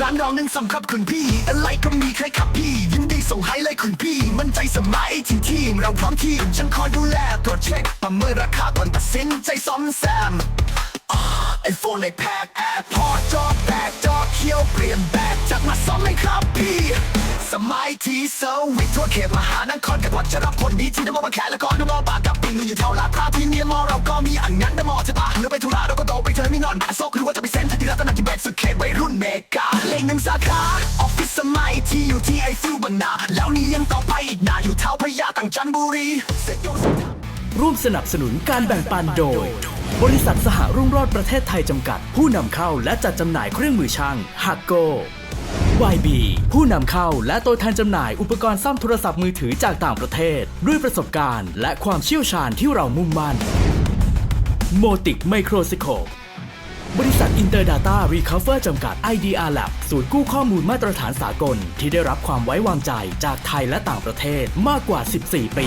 ร้านน้องนึ่งสำคับคุณพี่ อะไรก็มีใครขับพี่ ยินดีส่งให้เลยคุณพี่ มั่นใจสมัยทีทีมเราพร้อมทีม ฉันคอยดูแลตรวจเช็คประเมินราคาก่อนตัดสินใจซ่อมแซมไอโฟนในแพ็คแอร์พอจอแตกจอเคี้ยวเปลี่ยนแบตจัดมาซ่อมเลยครับพี่ สมัยที่เซอร์วิสทั่วเขตมหานครกับวัดจะรับคนดีที่นมมาแขแล้วก็นมอปากกับปิงอยู่แถวลาดพร้าวที่เนียนมอเราก็มีอันนั้นนมอจะตาหรือไปธุระเราก็โตไปเจอไม่นอนโซกหรือว่าจะไปเซ็นที่รัตนกิจเบสสุดเขตวัยรุ่นเมกาเลขหนึ่งสาขาออฟฟิศสมัยที่อยู่ที่ไอฟิวบางนาแล้วนี่ยังต่อไปอีกนาอยู่แถวพญาตังจันทบุรีเสร็จยร่วมสนับสนุนการแบ่งปันโดย บริษัทสหรุ่งโรจน์ประเทศไทยจำกัด ผู้นำเข้าและจัดจำหน่ายเครื่องมือช่างฮักโก YB ผู้นำเข้าและตัวแทนจำหน่ายอุปกรณ์ซ่อมโทรศัพท์มือถือจากต่างประเทศ ด้วยประสบการณ์และความเชี่ยวชาญที่เรามุ่งมั่นโมติกไมโครสโคปบริษัท Interdata Recover จำกัด IDR Lab ศูนย์กู้ข้อมูลมาตรฐานสากล ที่ได้รับความไว้วางใจจากไทยและต่างประเทศมากกว่า 14 ปี